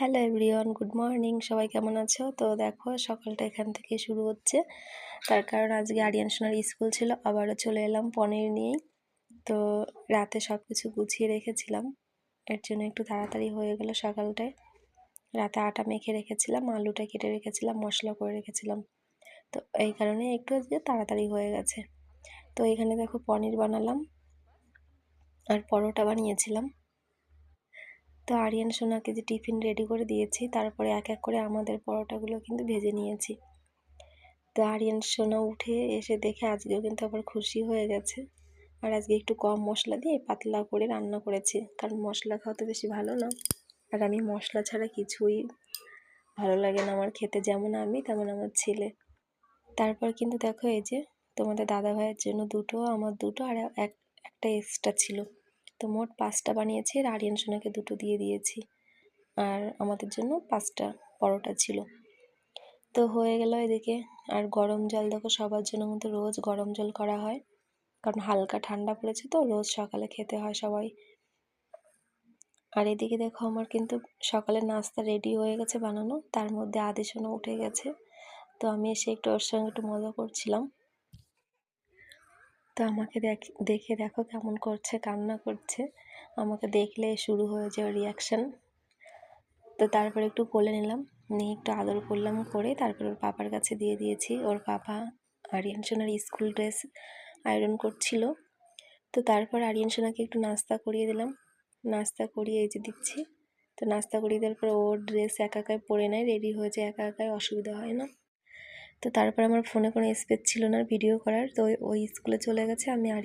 Hello everyone good morning সবাই কেমন আছো? তো দেখো, সকালটা এখান থেকে শুরু হচ্ছে। তার কারণ আজকে আরিয়ান সোনার স্কুল ছিল, আবারও চলে এলাম পনির নিয়েই। তো রাতে সব কিছু গুছিয়ে রেখেছিলাম। এর জন্য একটু তাড়াতাড়ি হয়ে গেল সকালটায়। রাতে আটা মেখে রেখেছিলাম, আলুটা কেটে রেখেছিলাম, মশলা করে রেখেছিলাম। তো এই কারণে একটু আজকে তাড়াতাড়ি হয়ে গেছে। তো এখানে দেখো পনির বানালাম, আর পরোটা বানিয়েছিলাম। তো আরিয়ান সোনাকে যে টিফিন রেডি করে দিয়েছি, তারপরে এক এক করে আমাদের পরোটাগুলো কিন্তু ভেজে নিয়েছি। তো আরিয়ান সোনা উঠে এসে দেখে আজকেও কিন্তু আবার খুশি হয়ে গেছে। আর আজকে একটু কম মশলা দিয়ে পাতলা করে রান্না করেছি, কারণ মশলা খাওয়া তো বেশি ভালো না। আর আমি মশলা ছাড়া কিছুই ভালো লাগে না, আমার খেতে যেমন আমি তেমন আমার ছেলে। তারপর কিন্তু দেখো এই যে তোমাদের দাদা ভাইয়ের জন্য দুটো, আমার দুটো আর এক, একটা এক্সট্রা ছিল। তো মোট পাঁচটা বানিয়েছি, আর আরিয়ান সোনাকে দুটো দিয়ে দিয়েছি। আর আমাদের জন্য পাঁচটা পরোটা ছিল। তো হয়ে গেল এদিকে। আর গরম জল দেখো, সবার জন্য কিন্তু রোজ গরম জল করা হয়। কারণ হালকা ঠান্ডা পড়েছে তো, রোজ সকালে খেতে হয় সবাই। আর এদিকে দেখো, আমার কিন্তু সকালের নাস্তা রেডি হয়ে গেছে বানানো। তার মধ্যে আদি সোনা উঠে গেছে। তো আমি এসে একটু ওর সঙ্গে একটু মজা করছিলাম। তো আমাকে দেখ, দেখে দেখো কেমন করছে, কান্না করছে। আমাকে দেখলে শুরু হয়ে যায় রিয়াকশান তো তারপরে একটু কোলে নিলাম, নিয়ে একটু আদর করলাম করে তারপর ওর পাপার কাছে দিয়ে দিয়েছি। ওর পাপা আরিয়ান সোনার স্কুল ড্রেস আয়রন করছিল। তো তারপর আরিয়ান সোনাকে একটু নাস্তা করিয়ে দিলাম। নাস্তা করিয়ে এই যে দিচ্ছি। তো নাস্তা করিয়ে দেওয়ার পর ওর ড্রেস একা একাই পরে নেয় রেডি হয়ে যায়, একা একাই, অসুবিধা হয় না। তো তারপর আমার ফোনে কোনো স্পেস ছিল না ভিডিও করার, তো ওই স্কুলে চলে গেছে। আমি আর